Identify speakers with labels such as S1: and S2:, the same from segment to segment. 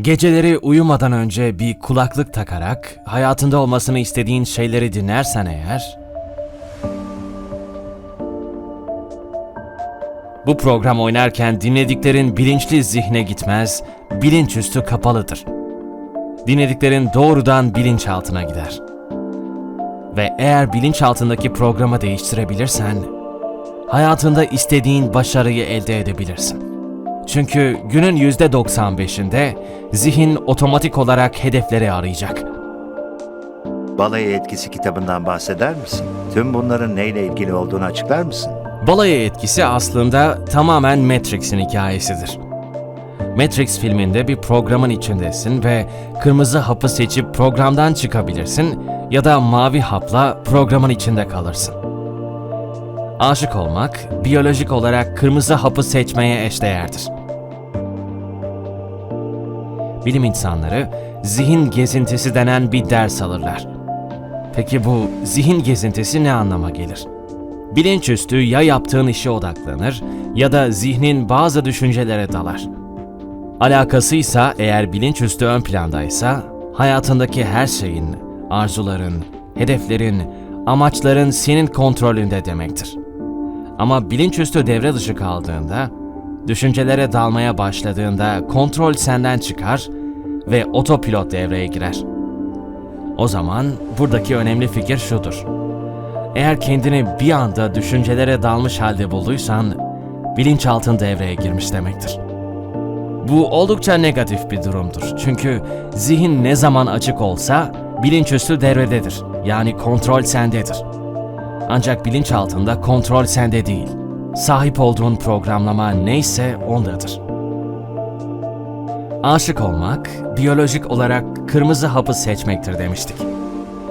S1: Geceleri uyumadan önce bir kulaklık takarak hayatında olmasını istediğin şeyleri dinlersen eğer Bu program oynarken dinlediklerin bilinçli zihne gitmez, bilinçüstü kapalıdır. Dinlediklerin doğrudan bilinçaltına gider. Ve eğer bilinçaltındaki programı değiştirebilirsen, hayatında istediğin başarıyı elde edebilirsin. Çünkü günün %95'inde zihin otomatik olarak hedefleri arayacak.
S2: Balayı etkisi kitabından bahseder misin? Tüm bunların neyle ilgili olduğunu açıklar mısın?
S1: Balayı etkisi aslında tamamen Matrix'in hikayesidir. Matrix filminde bir programın içindesin ve kırmızı hapı seçip programdan çıkabilirsin ya da mavi hapla programın içinde kalırsın. Aşık olmak, biyolojik olarak kırmızı hapı seçmeye eşdeğerdir. Bilim insanları zihin gezintisi denen bir ders alırlar. Peki bu zihin gezintisi ne anlama gelir? Bilinçüstü ya yaptığın işe odaklanır ya da zihnin bazı düşüncelere dalar. Alakasıysa eğer bilinçüstü ön plandaysa hayatındaki her şeyin, arzuların, hedeflerin, amaçların senin kontrolünde demektir. Ama bilinçüstü devre dışı kaldığında, düşüncelere dalmaya başladığında kontrol senden çıkar ve otopilot devreye girer. O zaman buradaki önemli fikir şudur. Eğer kendini bir anda düşüncelere dalmış halde bulduysan, bilinçaltın devreye girmiş demektir. Bu oldukça negatif bir durumdur. Çünkü zihin ne zaman açık olsa bilinçüstü devrededir. Yani kontrol sendedir. Ancak bilinçaltında kontrol sende değil. Sahip olduğun programlama neyse ondadır. Aşık olmak, biyolojik olarak kırmızı hapı seçmektir demiştik.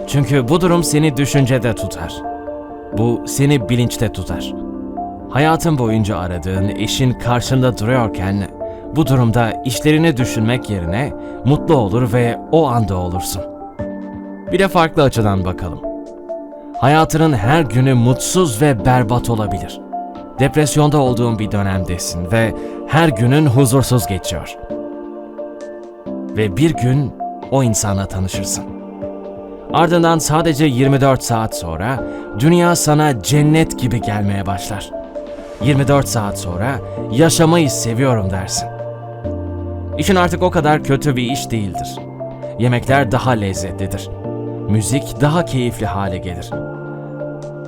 S1: Çünkü bu durum seni düşüncede tutar. Bu seni bilinçte tutar. Hayatın boyunca aradığın eşin karşında duruyorken bu durumda işlerini düşünmek yerine mutlu olur ve o anda olursun. Bir de farklı açıdan bakalım. Hayatının her günü mutsuz ve berbat olabilir. Depresyonda olduğun bir dönemdesin ve her günün huzursuz geçiyor. Ve bir gün o insanla tanışırsın. Ardından sadece 24 saat sonra dünya sana cennet gibi gelmeye başlar. 24 saat sonra yaşamayı seviyorum dersin. İşin artık o kadar kötü bir iş değildir. Yemekler daha lezzetlidir. Müzik daha keyifli hale gelir.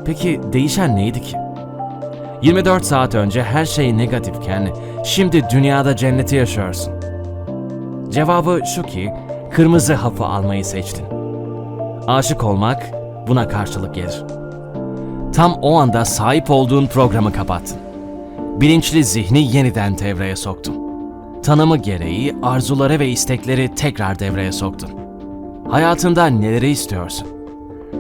S1: Peki değişen neydi ki? 24 saat önce her şey negatifken şimdi dünyada cenneti yaşıyorsun. Cevabı şu ki kırmızı hapı almayı seçtin. Aşık olmak buna karşılık gelir. Tam o anda sahip olduğun programı kapattın. Bilinçli zihni yeniden devreye soktun. Tanımı gereği arzuları ve istekleri tekrar devreye soktun. Hayatında neleri istiyorsun?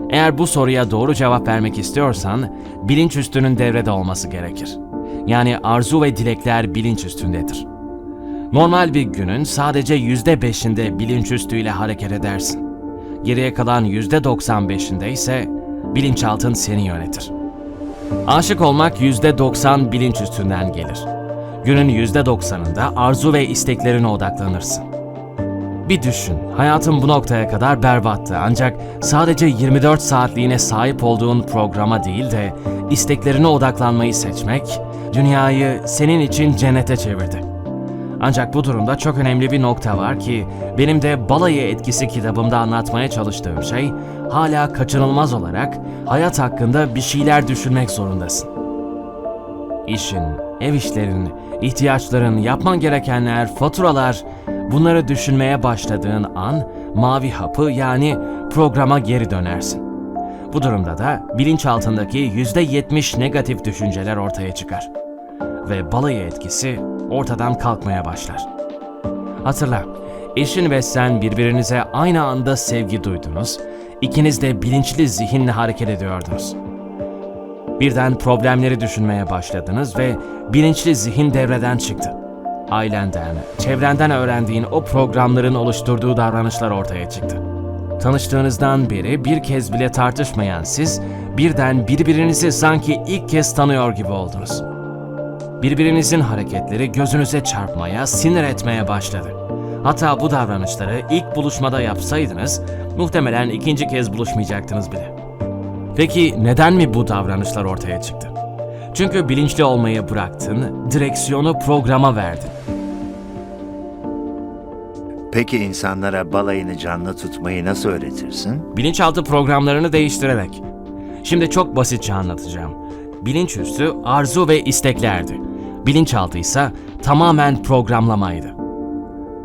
S1: Eğer bu soruya doğru cevap vermek istiyorsan, bilinçüstünün devrede olması gerekir. Yani arzu ve dilekler bilinç üstündedir. Normal bir günün sadece yüzde beşinde bilinçüstüyle hareket edersin. Geriye kalan yüzde doksan beşinde ise bilinçaltın seni yönetir. Aşık olmak yüzde doksan bilinç üstünden gelir. Günün yüzde doksanında arzu ve isteklerine odaklanırsın. Bir düşün, hayatın bu noktaya kadar berbattı ancak sadece 24 saatliğine sahip olduğun programa değil de isteklerine odaklanmayı seçmek, dünyayı senin için cennete çevirdi. Ancak bu durumda çok önemli bir nokta var ki benim de Balayı Etkisi kitabımda anlatmaya çalıştığım şey hala kaçınılmaz olarak hayat hakkında bir şeyler düşünmek zorundasın. İşin, ev işlerin, ihtiyaçların, yapman gerekenler, faturalar bunları düşünmeye başladığın an mavi hapı yani programa geri dönersin. Bu durumda da bilinçaltındaki %70 negatif düşünceler ortaya çıkar ve balayı etkisi ortadan kalkmaya başlar. Hatırla, eşin ve sen birbirinize aynı anda sevgi duydunuz, ikiniz de bilinçli zihinle hareket ediyordunuz. Birden problemleri düşünmeye başladınız ve bilinçli zihin devreden çıktı. Ailenden, çevrenden öğrendiğin o programların oluşturduğu davranışlar ortaya çıktı. Tanıştığınızdan beri bir kez bile tartışmayan siz, birden birbirinizi sanki ilk kez tanıyor gibi oldunuz. Birbirinizin hareketleri gözünüze çarpmaya, sinir etmeye başladı. Hatta bu davranışları ilk buluşmada yapsaydınız muhtemelen ikinci kez buluşmayacaktınız bile. Peki neden mi bu davranışlar ortaya çıktı? Çünkü bilinçli olmayı bıraktın, direksiyonu programa verdin.
S2: Peki insanlara balayını canlı tutmayı nasıl öğretirsin?
S1: Bilinçaltı programlarını değiştirerek. Şimdi çok basitçe anlatacağım. Bilinçüstü arzu ve isteklerdi. Bilinçaltı ise tamamen programlamaydı.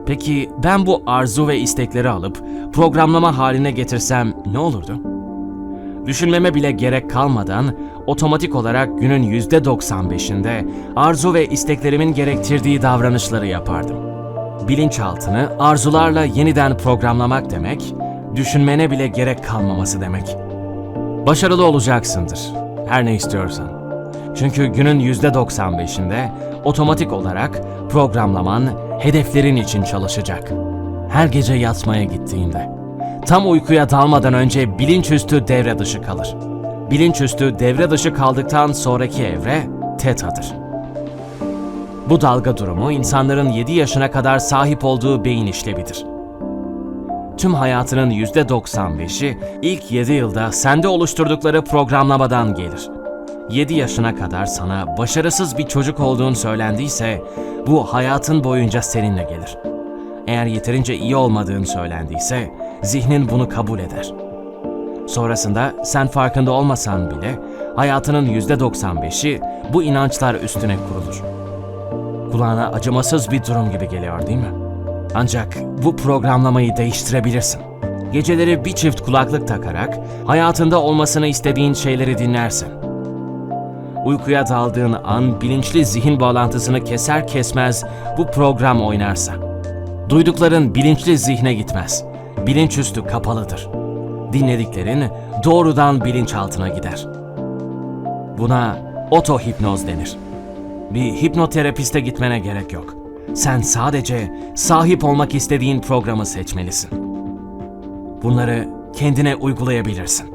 S1: Peki ben bu arzu ve istekleri alıp programlama haline getirsem ne olurdu? Düşünmeme bile gerek kalmadan otomatik olarak günün %95'inde arzu ve isteklerimin gerektirdiği davranışları yapardım. Bilinçaltını arzularla yeniden programlamak demek, düşünmene bile gerek kalmaması demek. Başarılı olacaksındır. Her ne istiyorsan. Çünkü günün %95'inde otomatik olarak programlaman hedeflerin için çalışacak. Her gece yatmaya gittiğinde. Tam uykuya dalmadan önce bilinçüstü devre dışı kalır. Bilinçüstü devre dışı kaldıktan sonraki evre tetadır. Bu dalga durumu insanların 7 yaşına kadar sahip olduğu beyin işlevidir. Tüm hayatının %95'i ilk 7 yılda sende oluşturdukları programlamadan gelir. 7 yaşına kadar sana başarısız bir çocuk olduğun söylendiyse bu hayatın boyunca seninle gelir. Eğer yeterince iyi olmadığın söylendiyse zihnin bunu kabul eder. Sonrasında sen farkında olmasan bile hayatının %95'i bu inançlar üstüne kurulur. Kulağına acımasız bir durum gibi geliyor değil mi? Ancak bu programlamayı değiştirebilirsin. Geceleri bir çift kulaklık takarak hayatında olmasını istediğin şeyleri dinlersin. Uykuya daldığın an bilinçli zihin bağlantısını keser kesmez bu program oynarsa. Duydukların bilinçli zihne gitmez. Bilinçüstü kapalıdır. Dinlediklerin doğrudan bilinçaltına gider. Buna otohipnoz denir. Bir hipnoterapiste gitmene gerek yok. Sen sadece sahip olmak istediğin programı seçmelisin. Bunları kendine uygulayabilirsin.